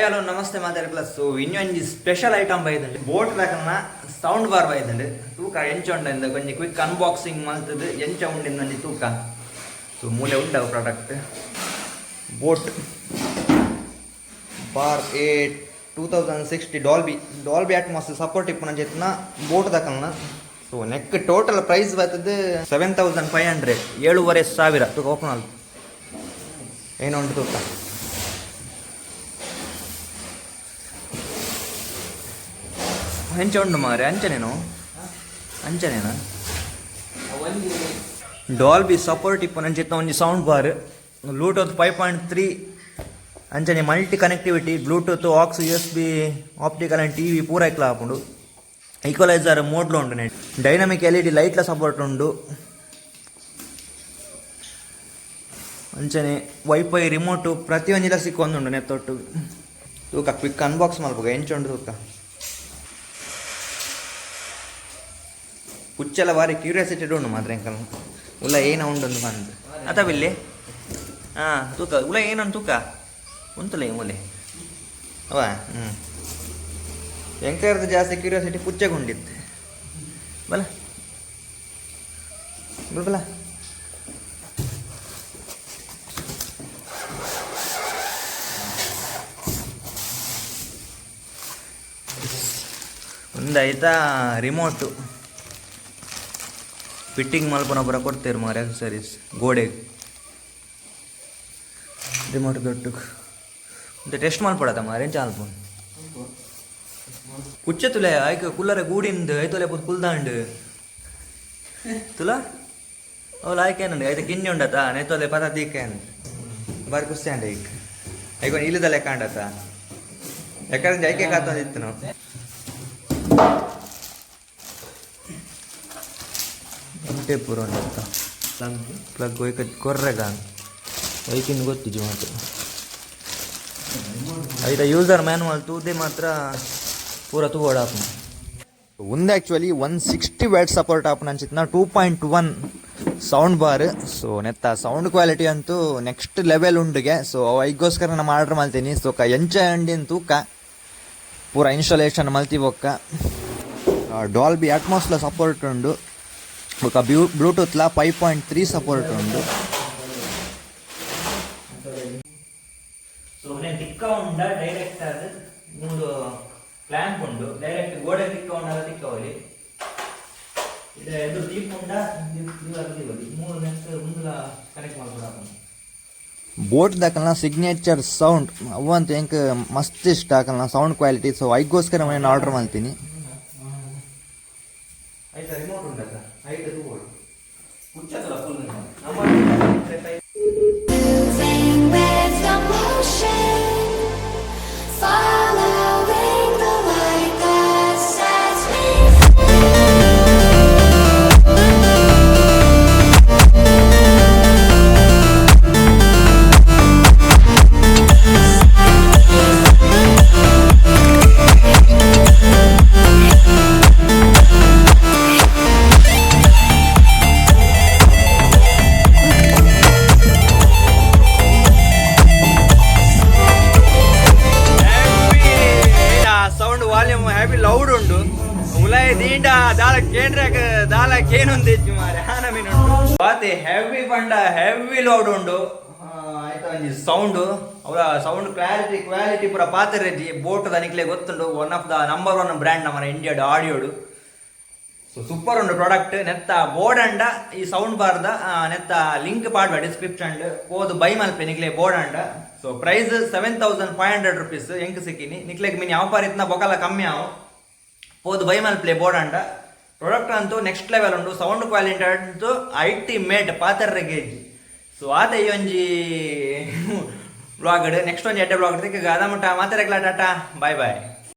Hello ನಮಸ್ತೆ ಮಾತಾಡಲ್ಲ so ಒಂದು ಸ್ಪೆಷಲ್ ಐಟಮ್ ಬೈದಂಡು ಬೋಟ್ ಬೇಕನ್ನ ಸೌಂಡ್ ಬಾರ್ ಬೈದಂಡು ತೂಕ ಎಂಚ ಉಂಡ ಕ್ವಿಕ್ ಅನ್ಬಾಕ್ಸಿಂಗ್ ಮಲ್ತದು ಎಂಚ ಉಂಡಿಂದ ಒಂಜಿ ತೂಕ. ಸೊ ಮೂಲೆ ಉಂಡ product Boat bar A two thousand sixty Dolby Dolby Atmos support ಇಪ್ಪನ ಜೆತ್ನ ಬೋಟ್ ತಕಲ್ನ ಸೊ ನೆಕ್ ಟೋಟಲ್ ಪ್ರೈಸ್ ಬರ್ತದೆ ಸೆವೆನ್ ತೌಸಂಡ್ ಫೈವ್ ಹಂಡ್ರೆಡ್ ಏಳುವರೆ ಸಾವಿರ. ತೂಕ ಓಪನ್ ಆಲ್. ಏನು ಉಂಟು ತೂಕ. ಹೆಂಚ ಉಂಡು ಮಾರೆ ಅಂಚನೇನು? ಅಂಚನೇನ? ಡಾಲ್ಬಿ ಸಪೋರ್ಟ್ ಇಪ್ಪು ನಂಚಿತ್ತ ಒಂಜಿ sound bar Bluetooth five point three ಅಂಚನೆ multi connectivity Bluetooth aux U S B optical and T V ಪೂರ ಇಕ್ಲ ಹಾಕೊಂಡು ಈಕ್ವಲೈಸರ್ ಮೋಡ್ಲು ಉಂಡು ನೆಟ್. ಡೈನಮಿಕ್ ಎಲ್ ಇ ಡಿ ಲೈಟ್ಲ ಸಪೋರ್ಟ್ ಉಂಡು. ಅಂಚನೆ ವೈಫೈ ರಿಮೋಟು ಪ್ರತಿಯೊಂದಿಲ ಸಿಕ್ಕೊಂದುಂಡು ನೆತ್ತೊಟ್ಟು ತೂಕ ಕ್ವಿಕ್ ಅನ್ಬಾಕ್ಸ್ ಎಂಚ ಉಂಡು ತೂಕ. ಕುಚ್ಚೆಲ್ಲ ಬಾರಿ ಕ್ಯೂರಿಯಾಸಿಟಿ ಉಂಡು ಮಾತ್ರ ಎಂಕಲ್ ಉಲ್ಲ ಏನ ಉಂಡು ಬಂದು ಅಥವಾ ಇಲ್ಲಿ ಹಾಂ ತೂಕ. ಉಲ ಏನೊಂದು ತೂಕ? ಉಂತಲ್ಲ ಮೂಲೆ? ಅವ ಹ್ಞೂ ಎಂಕರ್ದು ಜಾಸ್ತಿ ಕ್ಯೂರಿಯಾಸಿಟಿ ಪುಚ್ಚಗೊಂಡಿತ್ತು ಬಲ. ಬಲ ಬಲ. ಒಂದಾಯ್ತಾ ರಿಮೋಟು ಫಿಟ್ಟಿಂಗ್ ಮಲ್ಪನ ಒಬ್ಬರ ಕೊಡ್ತೇವೆ ಮಾರೆ ಸರೀಸ್ ಗೋಡೆಗೆ ರಿಮೋಟ್ ದೊಡ್ಡ. ಮತ್ತೆ ಟೆಸ್ಟ್ ಮಲ್ಪಡತ್ತ ಮಾರೆ ಚಾಲ್ಪ ಕುಚ್ಚ ತುಲೆ, ಆಯ್ಕೆ ಕುಲ್ಲರ ಗೂಡಿಂದು ಐತೊಲೆ ಪುತ್ ಕುಲ್ದಾಂಡ್. ತುಲ? ಅವಳು ಆಯ್ಕೆ ಏನಂಡು ಐತೆ ಕಿನ್ನಿ ಉಂಡತ ನೈತೊಲೆ ಪದ ದೀಕೆ ಅಂದ್ ಬಾರಿ ಖುಷಿ ಅಂಡ ಈಗ ಐಕೊಂಡು ಇಲ್ಲದಲ್ಲೇ ಕಾಂಡತ. ಯಾಕಂದ್ರೆ ಐಕೆ ಕಾತಂದಿತ್ತು ನಾವು. ಇಂಟೆ ಪೂರ ಅಂತ ಪ್ಲಗ್ ಒಯ್ಕ ಕೊರ್ರೆಗ ಐಕಿನ್ ಗೊತ್ತಿದ್ದು ಮಾತು ಐದ ಯೂಸರ್ ಮ್ಯಾನುವಲ್ ತೂದೆ ಮಾತ್ರ ಪೂರ ತೂಗೋಡ ಒಂದು actually one sixty watt support ಆಪುನ ಅಂಚಿತ್ನ two point one sound bar so ನೆತ್ತ ಸೌಂಡ್ ಕ್ವಾಲಿಟಿ ಅಂತೂ ನೆಕ್ಸ್ಟ್ ಲೆವೆಲ್ ಉಂಡುಗೆ ಸೊ ಐಗೋಸ್ಕರ ನಾನು ಆರ್ಡರ್ ಮಾಡ್ತೀನಿ ಸೊ ಕ ಎಂಚ ಅಂಡಿನ ತೂಕ ಪೂರ ಇನ್ಸ್ಟಾಲೇಷನ್ ಮಲ್ತಿ ಬೊಕ್ಕ ಡಾಲ್ಬಿ ಅಟ್ಮಾಸ್ಲ ಸಪೋರ್ಟ್ ಉಂಡು ఒక బ్లూ బ్లూటూత్లో ఫైవ్ పాయింట్ త్రీ సపోర్ట్ ఉంది ಸೊ నేను ತಿಕ್ಕ ಉಂಡ ಡೈರೆಕ್ಟ್ ಅದು ಮೂರು ಕ್ಲ್ಯಾಂಪ್ ಉಂಡು ಡೈರೆಕ್ಟ್ ಗೋಡೆ ತಿಕ್ಕ ಉಂಡಾಗ ತಿಕ್ಕವಲ್ಲಿ ಇದು ಎದುರು ದೀಪ ಉಂಡ ಮೂರು ನೆಕ್ಸ್ಟ್ ಮುಂದಲ ಕನೆಕ್ಟ್ ಮಾಡ್ಕೊಡಪ್ಪ ಬೋಟ್ ದಾಕಲ್ನ ಸಿಗ್ನೇಚರ್ ಸೌಂಡ್ ಅವಂತ ಹೆಂಗ್ ಮಸ್ತ್ ಇಷ್ಟ ಹಾಕಲ್ನ ಸೌಂಡ್ ಕ್ವಾಲಿಟಿ ಸೊ ಐಗೋಸ್ಕರ ನಾನು ಆರ್ಡರ್ ಮಾಡ್ತೀನಿ ಆಯ್ತಾ ರಿಮೋಟ್ ಉಂಟಾ ಆಯ್ತಾ ತೂಗೋಡು ಮುಚ್ಚತ್ತಲ್ಲ ಫೋನ್ ನಮ್ಮ मींडा दाला ಕೇಂದ್ರಕ್ಕೆ ದಾಲ ಕೇನೊಂದು ಹೆಚ್ಚು ಮಾರೆ ಹಾನ ಮೀನು ಉಂಟು. ಹೆವಿ ಬಂಡ ಹೆವಿ ಲೋಡ್ ಉಂಡು ಆಯ್ತಾ ಒಂಜಿ ಸೌಂಡು ಅವರ ಸೌಂಡ್ ಕ್ಲಾರಿಟಿ ಕ್ವಾಲಿಟಿ ಪೂರ ಪಾತ್ರೆ ಬೋಟ್ ದನಿಕ್ಲೆ ಗೊತ್ತುಂಡು one of the number one brand ನಮ್ಮ ಇಂಡಿಯಾಡು ಆಡಿಯೋಡು ಸೊ ಸೂಪರ್ ಉಂಡು ಪ್ರಾಡಕ್ಟ್ ನೆತ್ತ ಬೋರ್ಡ್ ಅಂಡ ಈ ಸೌಂಡ್ ಬಾರ್ದ ನೆತ್ತ ಲಿಂಕ್ ಪಾಡ್ವ ಡಿಸ್ಕ್ರಿಪ್ಷನ್ ಓದು ಬೈ ಮಲ್ಪೆ ನಿಕ್ಲೆ ಬೋರ್ಡ್ ಅಂಡ so price seven thousand five hundred rupees ಹೆಂಗೆ ಸಿಕ್ಕಿನಿ. ನಿಕ್ಲೆಗೆ ಮೀನು ಯಾವ ಪಾರಿತ್ನ ಬೊಕಲ ಕಮ್ಮಿ ಆವು. ಹೋದು ಬೈ ಮಲ್ಪ್ಲೆ ಬೋರ್ಡ್ ಅಂಡ. ಪ್ರಾಡಕ್ಟ್ ಅಂತೂ ನೆಕ್ಸ್ಟ್ ಲೆವೆಲ್ ಉಂಡು ಸೌಂಡ್ ಕ್ವಾಲಿಟಿ ಅಂತೂ ಐಟಿ ಟಿ ಮೇಡ್ ಪಾತ್ರ ಗೇಜ್ ಸೊ ಆತ ಈ ಒಂಜಿ ಬ್ಲಾಗ್ ನೆಕ್ಸ್ಟ್ ಒಂಜಿ ಎಡ್ಡೆ ಬ್ಲಾಗ್ ಅದಕ್ಕೆ ಅದ ಮುಟ್ಟ. ಮಾತಾಡಕ್ಲ ಟಾಟಾ. ಬಾಯ್ ಬಾಯ್